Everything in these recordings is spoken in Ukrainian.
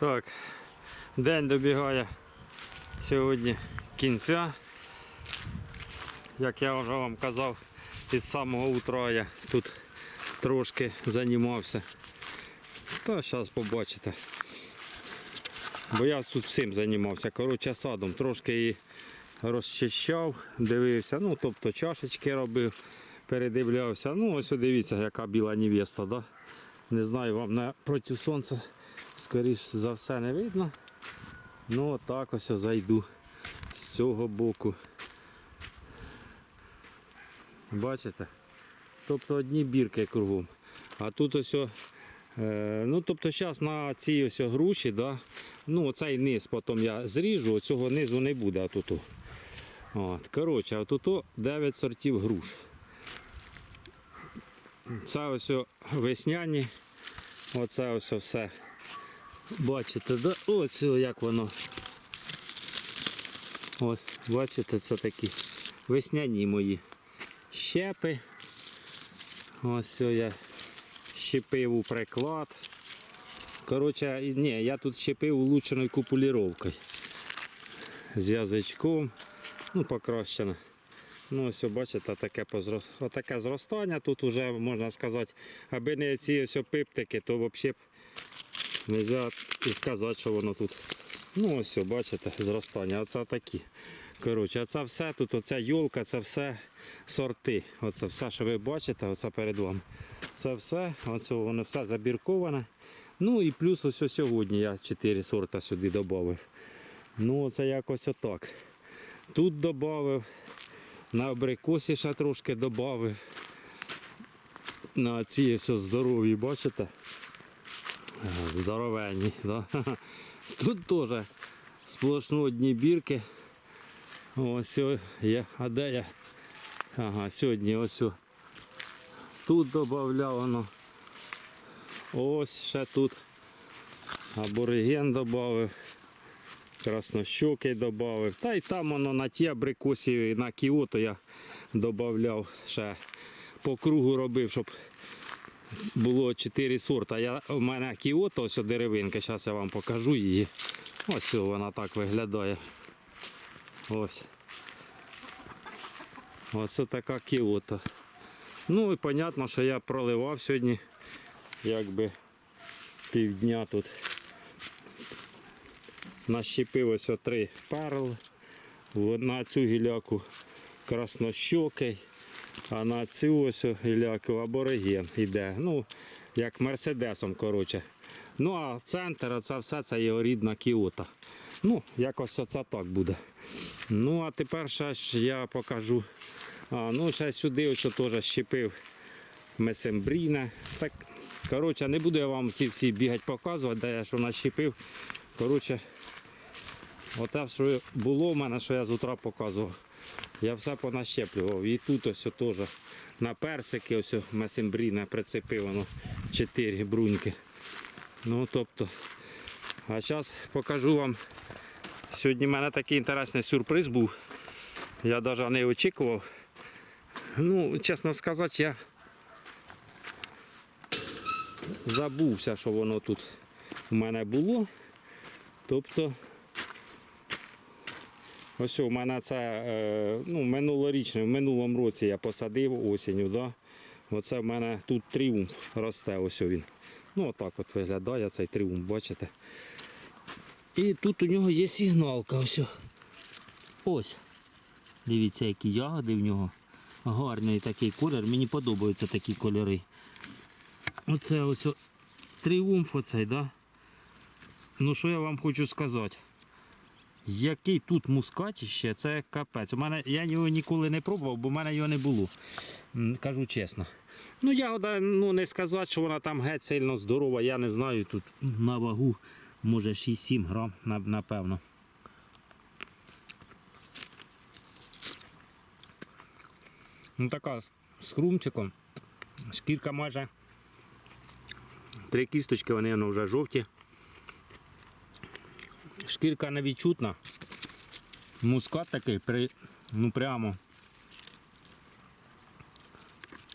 Так, день добігає сьогодні кінця. Як я вже вам казав, із самого утра я тут трошки займався. Та зараз побачите. Бо я тут всім займався. Коротше, садом трошки і розчищав, дивився, ну тобто чашечки робив, передивлявся. Ну ось дивіться, яка біла невеста, да? Не знаю, вам на проти сонця скоріш за все не видно. Ну отак ось зайду з цього боку. Бачите? Тобто одні бірки кругом. А тут ось, е, ну тобто зараз на цій ось груші, да, ну оцей низ потім я зріжу, цього низу не буде а тут. От, коротше, а тут 9 сортів груш. Це ось весняні, оце ось все. Бачите, да? ось як воно. Ось, бачите, це такі весняні мої щепи. Ось я щепив у приклад. Коротше, ні, я тут щепив улучшеною купуліровкою. З язичком. Ну, покращено. Ну, ось, бачите, таке, позро... таке зростання тут вже можна сказати, аби не ці ось пиптики, то взагалі б не можна і сказати, що воно тут. Ну, ось, о, бачите, зростання. Оце такі. Коротше, оце все тут, оця йолка, це все сорти. Оце все, що ви бачите, оце перед вами. Це все, оце воно все забірковане. Ну і плюс ось сьогодні я 4 сорта сюди додав. Ну, це якось отак. Тут додав, на абрикосі ще трошки додав. На ці все здорові, бачите? Здоровенні. Да? Тут теж сплошно одні бірки. Ось я, а де я? Ага, сьогодні ось. Тут додавано. Ось ще тут абориген додав. Краснощокий додав. Та й там воно на ті абрикосі, на кіото я додавав ще по кругу робив, щоб було 4 сорта. Я, у мене кіото, ось деревинка, зараз я вам покажу її. Ось вона так виглядає. Ось. Оце така кіото. Ну і зрозуміло, що я проливав сьогодні якби півдня тут. Нащепив ось три перл. В- На цю гіляку краснощокий, а на цю ось гіляку абориген іде. Ну, як мерседесом, коротше. Ну а центр, це все це його рідна кіота. Ну, якось оце так буде. Ну, а тепер ще ж я покажу. А, ну, ще сюди ось теж щепив месембріна. Так, коротше, не буду я вам ці всі бігати показувати, де я що нащепив. Коротше, оте, що було в мене, що я з утра показував. Я все понащеплював. І тут ось теж на персики ось месембріна прицепив воно 4 бруньки. Ну тобто, а зараз покажу вам. Сьогодні в мене такий інтересний сюрприз був. Я навіть не очікував. Ну, чесно сказати, я забувся, що воно тут у мене було. Тобто, ось у мене це е, ну, минулорічне, в минулому році я посадив осінню. Да? Оце в мене тут тріумф росте, ось він. Ну, отак от виглядає цей тріумф, бачите. І тут у нього є сигналка. Ось. Ось. Дивіться, які ягоди в нього. Гарний такий колір. Мені подобаються такі кольори. Оце ось тріумф оцей, да? Ну що я вам хочу сказати? Який тут мускатіще, це капець. У мене, я його ніколи не пробував, бо в мене його не було. Кажу чесно. Ну, ягода, ну не сказати, що вона там геть сильно здорова, я не знаю. Тут на вагу може 6-7 грам, напевно. Ну така з- хрумчиком. Шкірка майже. Три кісточки, вони ну, вже жовті. Шкірка невідчутна. Мускат такий, при, ну прямо.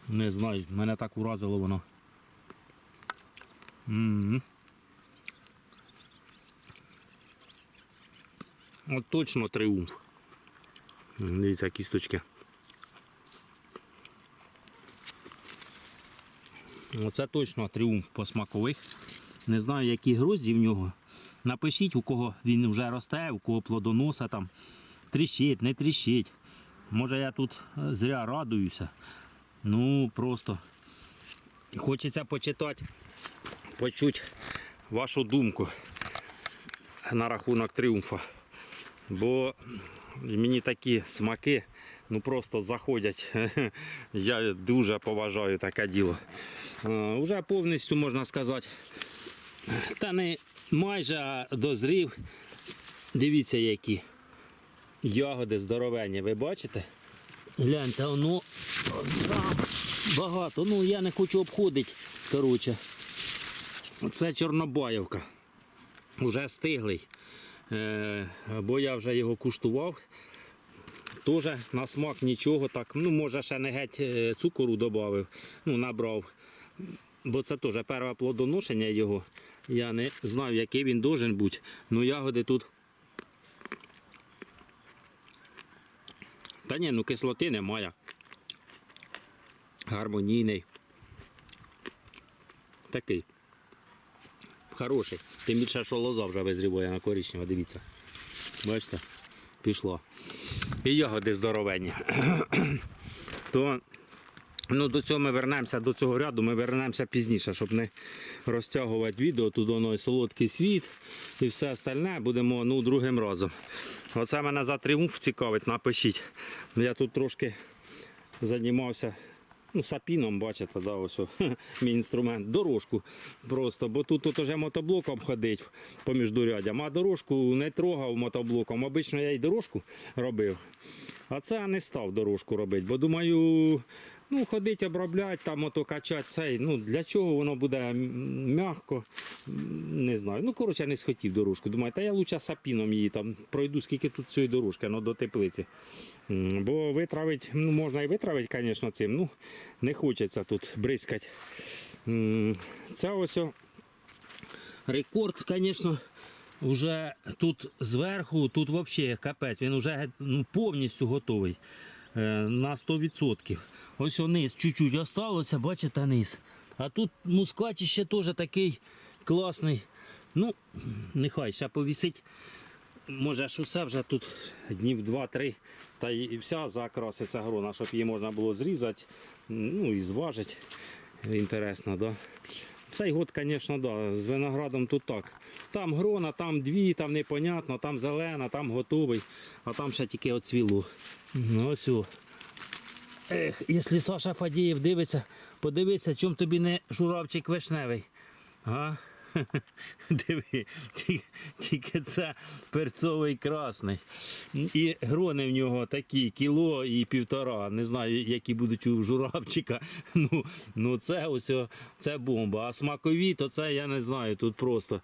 Не знаю, мене так уразило воно. От точно тріумф. М, Дивіться, кісточки. Оце точно тріумф по смакових. Не знаю, які грозді в нього. Напишіть, у кого він вже росте, у кого плодоноса там. Тріщить, не тріщить. Може я тут е, зря радуюся. Ну просто хочеться почитати, почути вашу думку на рахунок тріумфа. Бо мені такі смаки ну просто заходять. Я дуже поважаю таке діло. Е, Уже повністю можна сказати. Та не майже дозрів. Дивіться, які ягоди здоровенні, ви бачите? Гляньте, воно багато. Ну я не хочу обходити. Коротше. Це Чорнобаївка. Уже стиглий. Е, бо я вже його куштував. Тоже на смак нічого так. Ну, може, ще не геть е, цукору додав, ну, набрав. Бо це теж перше плодоношення його. Я не знаю, який він должен бути. Ну ягоди тут. Та ні, ну кислоти немає. Гармонійний. Такий. Хороший. Тим більше, що лоза вже визріває на коричнево, дивіться. Бачите? Пішло. І ягоди здоровенні. То ну, до цього ми вернемося, до цього ряду ми вернемося пізніше, щоб не розтягувати відео. Тут воно і солодкий світ і все остальне будемо ну, другим разом. Оце мене за тріумф цікавить, напишіть. Я тут трошки займався ну, сапіном, бачите, да, ось о, мій інструмент, дорожку просто, бо тут, тут вже мотоблоком ходить поміж дурядям, а дорожку не трогав мотоблоком. Обично я й дорожку робив. А це не став дорожку робити, бо думаю, ну, ходить, обробляти, там ото качати цей. Ну, для чого воно буде м'яко, не знаю. Ну, коротше, я не схотів дорожку. Думаю, та я лучше сапіном її там пройду, скільки тут цієї дорожки, ну, до теплиці. Бо витравити, ну, можна і витравити, звісно, цим. Ну, не хочеться тут бризкати. Це ось рекорд, звісно. Уже тут зверху, тут взагалі капець, він вже ну, повністю готовий е, на 100%. Ось о низ чуть-чуть осталося, бачите, низ. А тут мускаті ще теж такий класний. Ну, нехай ще повісить. Може, ж усе вже тут днів 2-3, та і вся закраситься грона, щоб її можна було зрізати, ну і зважити. Інтересно, да? Цей год, звісно, да, з виноградом тут так. Там грона, там дві, там непонятно, там зелена, там готовий, а там ще тільки оцвіло. Ну ось. Ех, якщо Саша Фадієв дивиться, подивися, чому тобі не журавчик вишневий. А? Диви, ті- тільки це перцовий красний. І грони в нього такі, кіло і півтора. Не знаю, які будуть у журавчика. Ну, ну це ось це бомба. А смакові, то це я не знаю. Тут просто.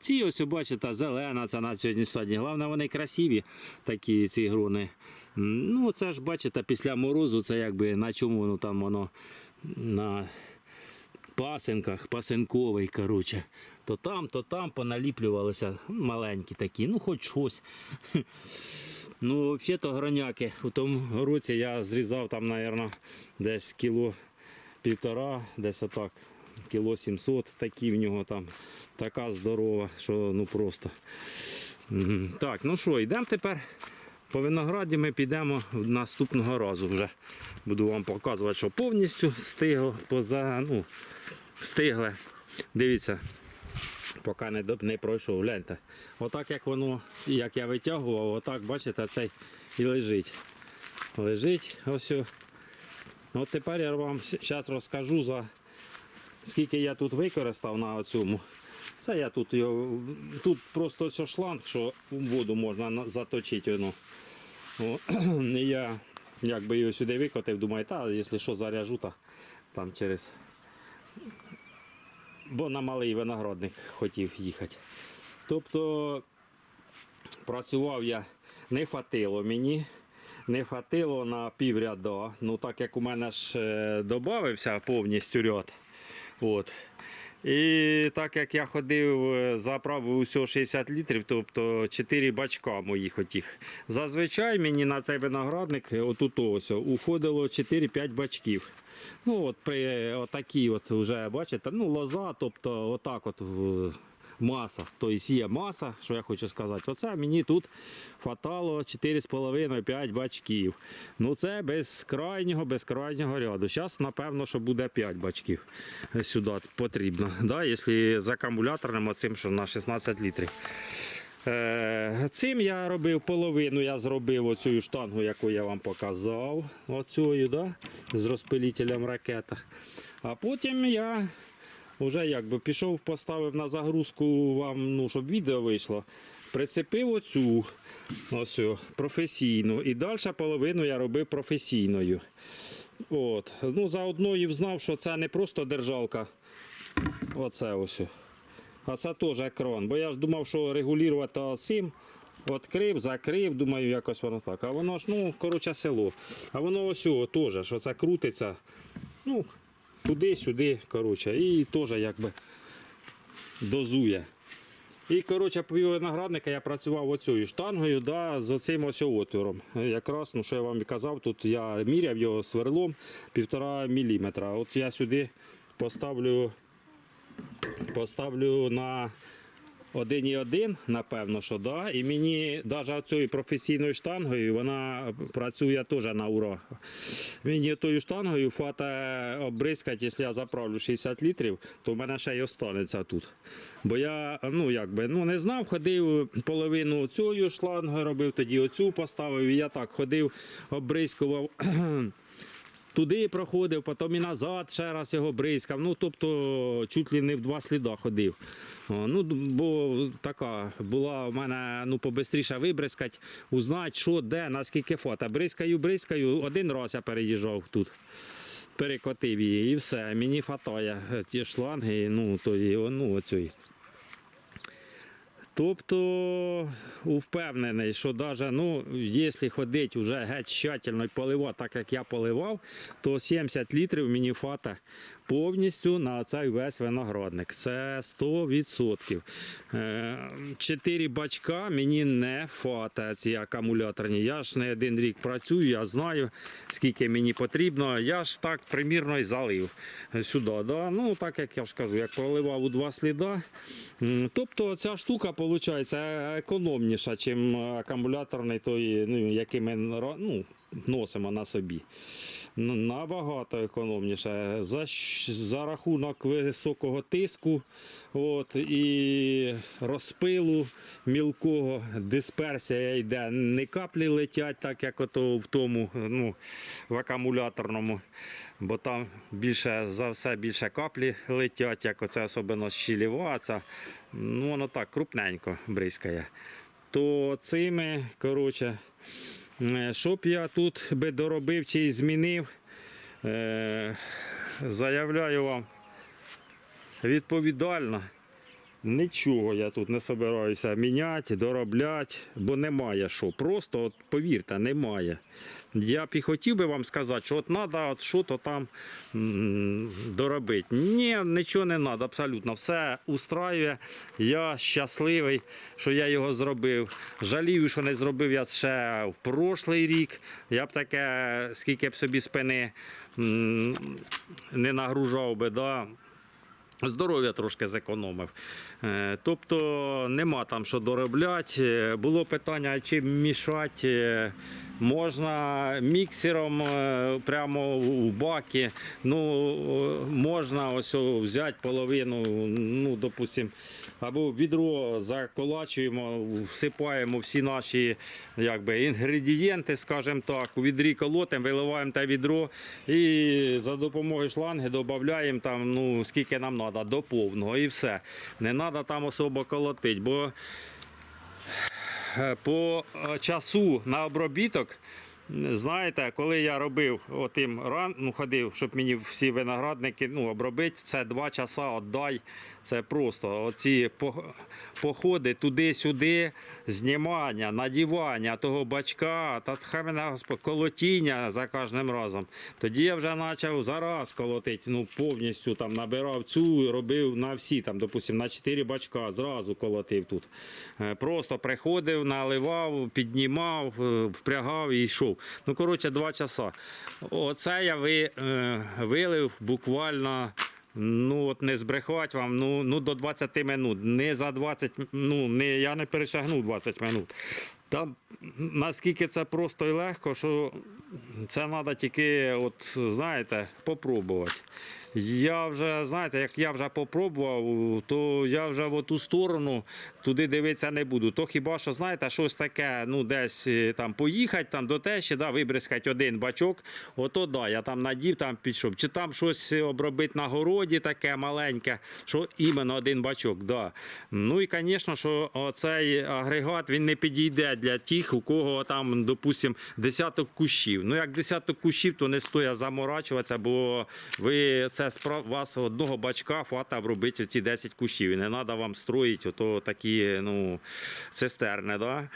Ці ось, бачите, зелена, це на сьогодні стадії. Головне, вони красиві, такі ці грони. Ну, це ж бачите, після морозу, це якби на чому воно там воно на пасинках, пасинковий, коротше. То там, то там поналіплювалися маленькі такі, ну хоч щось. Ну, взагалі-то гроняки. У тому році я зрізав там, мабуть, десь кіло півтора, десь отак, кіло 700, такі в нього там, така здорова, що ну просто. Так, ну що, йдемо тепер. По винограді ми підемо наступного разу вже. Буду вам показувати, що повністю стигло, поза, ну, стигле. Дивіться, поки не, не пройшов. Гляньте. Отак як воно, як я витягував, отак, бачите, цей і лежить. Лежить ось. От тепер я вам зараз розкажу за скільки я тут використав на цьому. Це я тут його. Тут просто ось шланг, що воду можна заточити. Воно. О, і я якби його сюди викотив, думаю, та якщо що заряжу, то там через. Бо на малий виноградник хотів їхати. Тобто працював я, не хватило мені. Не хватило на півряда. Ну так як у мене ж е, додався повністю ряд. От. І так як я ходив, е, заправив усього 60 літрів, тобто 4 бачка моїх отіх. Зазвичай мені на цей виноградник, е, отут ось, уходило 4-5 бачків. Ну, от при отакій, от вже бачите, ну, лоза, тобто отак от маса. Тобто є маса, що я хочу сказати. Оце мені тут фатало 4,5-5 бачків. Ну це без крайнього, без крайнього ряду. Зараз, напевно, що буде 5 бачків сюди потрібно. Да? Якщо з акумуляторним оцим, що на 16 літрів. Е, Цим я робив половину, я зробив оцю штангу, яку я вам показав, оцю, да? з розпилителем ракета. А потім я вже якби пішов, поставив на загрузку вам, ну, щоб відео вийшло. Прицепив оцю ось, професійну. І далі половину я робив професійною. От. Ну, заодно і знав, що це не просто держалка. Оце ось. А це теж екран. Бо я ж думав, що регулювати цим. Відкрив, закрив, думаю, якось воно так. А воно ж, ну, коротше, село. А воно ось теж, що це крутиться. Ну, туди-сюди, коротше, і теж якби дозує. І, коротше, по виноградника я працював оцею штангою да, з оцим ось отвором. Якраз, ну, що я вам і казав, тут я міряв його сверлом 1,5 мм. От я сюди поставлю, поставлю на 1,1, напевно, що да. І мені навіть цією професійною штангою вона працює теж на ура. Мені тою штангою фата обрискати, якщо я заправлю 60 літрів, то в мене ще й останеться тут. Бо я ну, якби, ну, не знав, ходив половину цією шлангою робив, тоді оцю поставив. І я так ходив, обрискував. Туди проходив, потім і назад ще раз його бризкав. Ну, тобто, чуть ли не в два сліда ходив. Ну, бо така була в мене ну, побистріше вибризкати, узнати, що, де, наскільки фото. Бризкаю, бризкаю. Один раз я переїжджав тут. Перекотив її і все. Мені фатає ті шланги, ну, то, ну, оцю. Тобто впевнений, що даже, ну, якщо ходити вже геть тщательно і поливати, так як я поливав, то 70 літрів мені фата повністю на цей весь виноградник. Це 100%. Е, Чотири бачка мені не фата ці акумуляторні. Я ж не один рік працюю, я знаю, скільки мені потрібно. Я ж так примірно і залив сюди. Да? Ну, так як я ж кажу, як проливав у два сліда. Тобто ця штука виходить економніша, ніж акумуляторний, той, ну, який ми ну, носимо на собі. Набагато економніше. За, за рахунок високого тиску от, і розпилу мілкого, дисперсія йде. Не каплі летять, так як ото в тому, ну, в акумуляторному, бо там більше за все більше каплі летять, як оце особливо щілєва, ну воно так крупненько бризкає. То цими, коротше, що Щоб я тут би доробив чи змінив, е, заявляю вам відповідально. Нічого я тут не собираюся міняти, доробляти, бо немає що. Просто от повірте, немає. Я б і хотів би вам сказати, що от треба от що-то там доробити. Ні, нічого не треба, абсолютно. Все устраює. Я щасливий, що я його зробив. Жалію, що не зробив я ще в прошлий рік. Я б таке, скільки б собі спини не нагружав би. Да? Здоров'я трошки зекономив. Е, Тобто нема там що доробляти. Е, Було питання, чим мішати. Е, Можна міксером прямо в баки. Ну, можна ось взяти половину, ну, допустим, або відро заколачуємо, всипаємо всі наші якби, інгредієнти, скажімо так, у відрі колотимо, виливаємо те відро і за допомогою шланги додаємо там, ну, скільки нам треба, до повного і все. Не треба там особо колотити, бо Е, по е, часу на обробіток. Знаєте, коли я робив отим ран, ну ходив, щоб мені всі виноградники ну, обробити, це два часа віддай Це просто оці походи туди-сюди, знімання, надівання того бачка, та хай колотіння за кожним разом. Тоді я вже почав зараз колотити, ну повністю там набирав цю, робив на всі, там, допустим, на 4 бачка, зразу колотив тут. Е, Просто приходив, наливав, піднімав, е, впрягав і йшов. Ну, коротше, два часа. Оце я е, вилив буквально. Ну, от не збрехувати вам, ну, ну до 20 минут. Не за 20, ну, не, я не перешагнув 20 минут. Там наскільки це просто і легко, що це треба тільки, от, знаєте, попробувати. Я вже, знаєте, як я вже попробував, то я вже в ту сторону туди дивитися не буду. То хіба що, знаєте, щось таке, ну десь е, там поїхати там до тещі, да, вибризкати один бачок, ото да, я там надів, там пішов. Чи там щось обробити на городі таке маленьке, що іменно один бачок, да. Ну і, звісно, що цей агрегат він не підійде для тих, у кого там, допустим, десяток кущів. Ну, як десяток кущів, то не стоїть заморачуватися, бо ви це справ... вас одного бачка фата робити ці 10 кущів. І не треба вам строїти ото такі ну, цистерни. Да?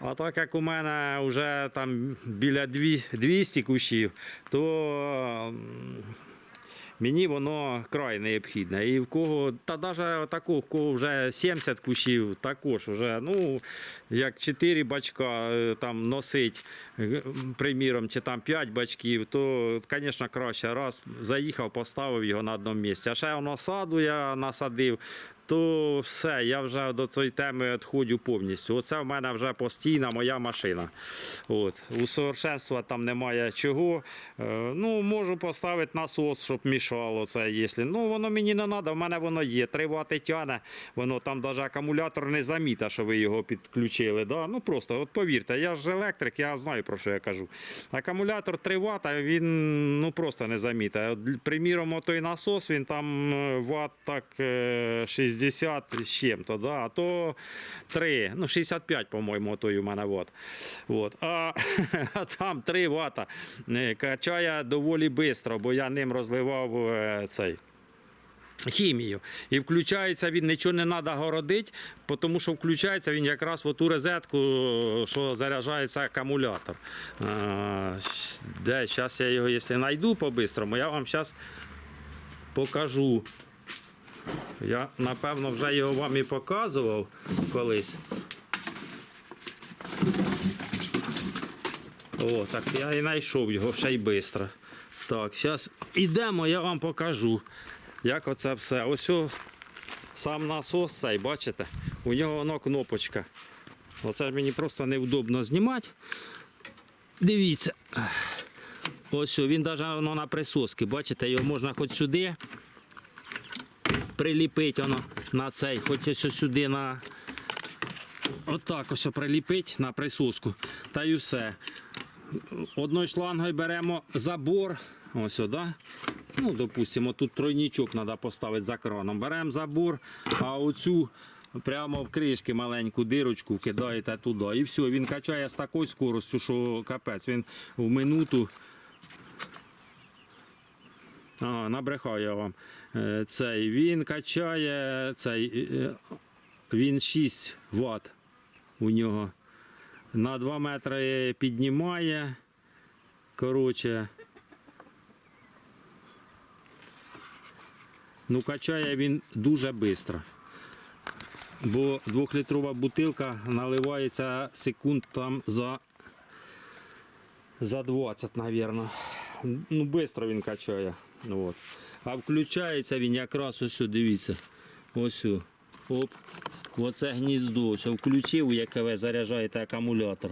А так як у мене вже там біля 200 кущів, то. Мені воно край необхідне. І в кого, та навіть такого, в кого вже 70 кущів, також вже, ну, як 4 бачка е, там носить, приміром, чи там 5 бачків, то, звісно, краще раз заїхав, поставив його на одному місці. А ще воно саду я насадив. То все, я вже до цієї теми відходжу повністю. Оце в мене вже постійна моя машина. От. Усовершенствувати там немає чого. Е, ну, можу поставити насос, щоб мішало це, якщо. Ну, воно мені не треба, в мене воно є. 3 вати тяне, воно там навіть акумулятор не замітить, що ви його підключили. Да? Ну просто, от повірте, я ж електрик, я знаю про що я кажу. Акумулятор 3 Вт, він ну, просто не замітить. От, Приміром, той насос, він там е, ват так е, 60 з чим-то, да? а то 3, ну 65, по-моєму, той у мене ват. От. А, а там 3 Вт. Качає доволі швидко, бо я ним розливав е, цей. Хімію. І включається він, нічого не треба городити, тому що включається він якраз в ту розетку, що заряджається акумулятор. Зараз я його, якщо знайду по-бистрому, я вам зараз покажу. Я, напевно, вже його вам і показував колись. О, так я і знайшов його ще й швидко. Так, зараз ідемо, я вам покажу, як оце все. Ось о, сам насос цей, бачите? У нього воно кнопочка. Оце ж мені просто невдобно знімати. Дивіться. Ось він навіть воно на присоски, бачите, його можна хоч сюди приліпити воно на цей, хоч ось сюди на. Отак ось приліпить на присоску. Та й все. Одною шлангою беремо забор. Ось сюди. Ну, допустимо, тут тройничок треба поставити за краном. Беремо забор, а оцю прямо в кришки маленьку дирочку вкидаєте туди. І все, він качає з такою скоростю, що капець. Він в минуту. Ага, набрехав я вам. Е, Цей він качає цей. е, Він 6 Вт у нього. На 2 метри піднімає. Коротше. Ну, качає він дуже швидко. Бо двохлітрова бутилка наливається секунд там за, за 20, мабуть. Ну, швидко він качає. Ну, От. А включається він якраз ось, дивіться. Ось. Оп. Оце гніздо. Ось включив, яке ви заряджаєте акумулятор.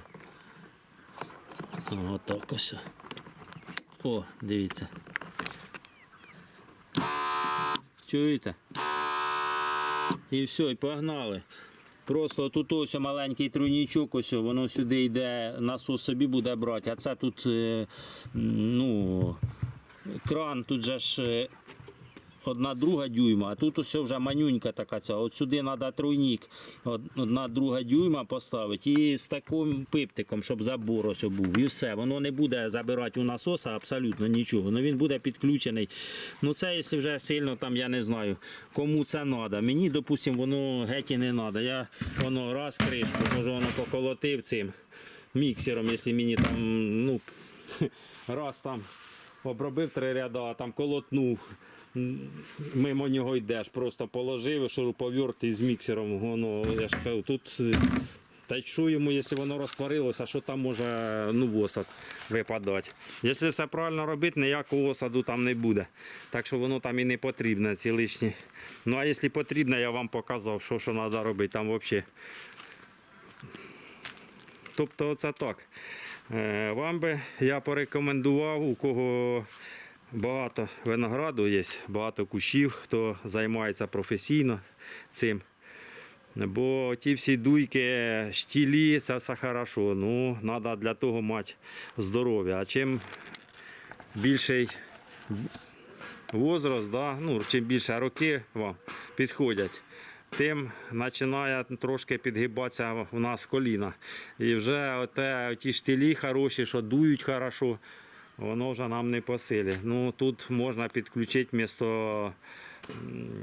Отак ось. О, дивіться. Чуєте? І все, і погнали. Просто тут ось маленький тройнічок, ось воно сюди йде, насос собі буде брати, а це тут е, ну, кран, тут же ж е, одна друга дюйма, а тут ось вже манюнька така ця. От сюди треба тройник, одна друга дюйма поставити і з таким пиптиком, щоб забор ось був. І все. Воно не буде забирати у насоса абсолютно нічого. Ну він буде підключений. Ну це якщо вже сильно там, я не знаю, кому це треба. Мені, допустимо, воно геть і не треба. Я воно раз кришку, може воно поколотив цим міксером, якщо мені там, ну, раз там обробив три ряда, а там колотнув. Мимо нього йдеш, просто положив шуруповерт із міксером. Воно, я ж кажу, тут е, та що якщо воно розтворилося, що там може ну, осад випадати. Якщо все правильно робити, ніякого осаду там не буде. Так що воно там і не потрібне, ці лишні. Ну а якщо потрібно, я вам показав, що, що треба робити. Там взагалі Тобто оце так. Е, Вам би я порекомендував, у кого багато винограду є, багато кущів, хто займається професійно цим. Бо ті всі дуйки, штілі, це все хорошо. Ну, треба для того мати здоров'я. А чим більший возраст, да, ну, чим більше роки вам підходять, тим починає трошки підгибатися у нас коліна. І вже оте, ті штилі хороші, що дують хорошо, воно вже нам не по силі. Ну, тут можна підключити місто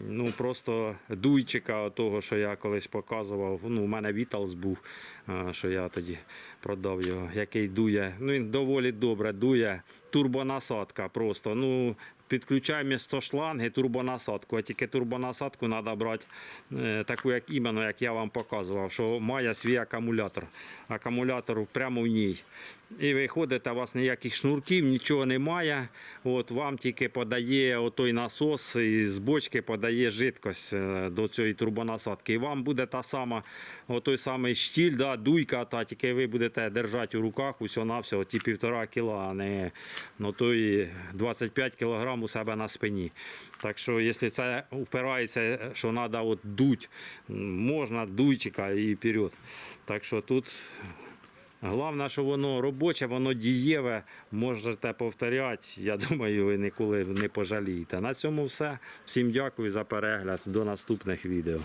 ну, просто дуйчика, того, що я колись показував. Ну, у мене Віталс був, що я тоді продав його, який дує. Ну, він доволі добре дує. Турбонасадка просто. Ну, підключай місто шланги, турбонасадку. А тільки турбонасадку треба брати е, таку, як іменно, як я вам показував, що має свій акумулятор. Акумулятор прямо в ній. І ви ходите, у вас ніяких шнурків, нічого немає. От вам тільки подає отой насос і з бочки подає жидкость е, до цієї турбонасадки. І вам буде та сама, отой самий штіль, да, дуйка, та тільки ви будете держати у руках усього на всього ті півтора кіла, а не ну, той 25 кілограм у себе на спині. Так що, якщо це впирається, що треба от дуть, можна дуйчика і вперед. Так що тут Головне, що воно робоче, воно дієве, можете повторяти. Я думаю, ви ніколи не пожалієте. На цьому все. Всім дякую за перегляд. До наступних відео.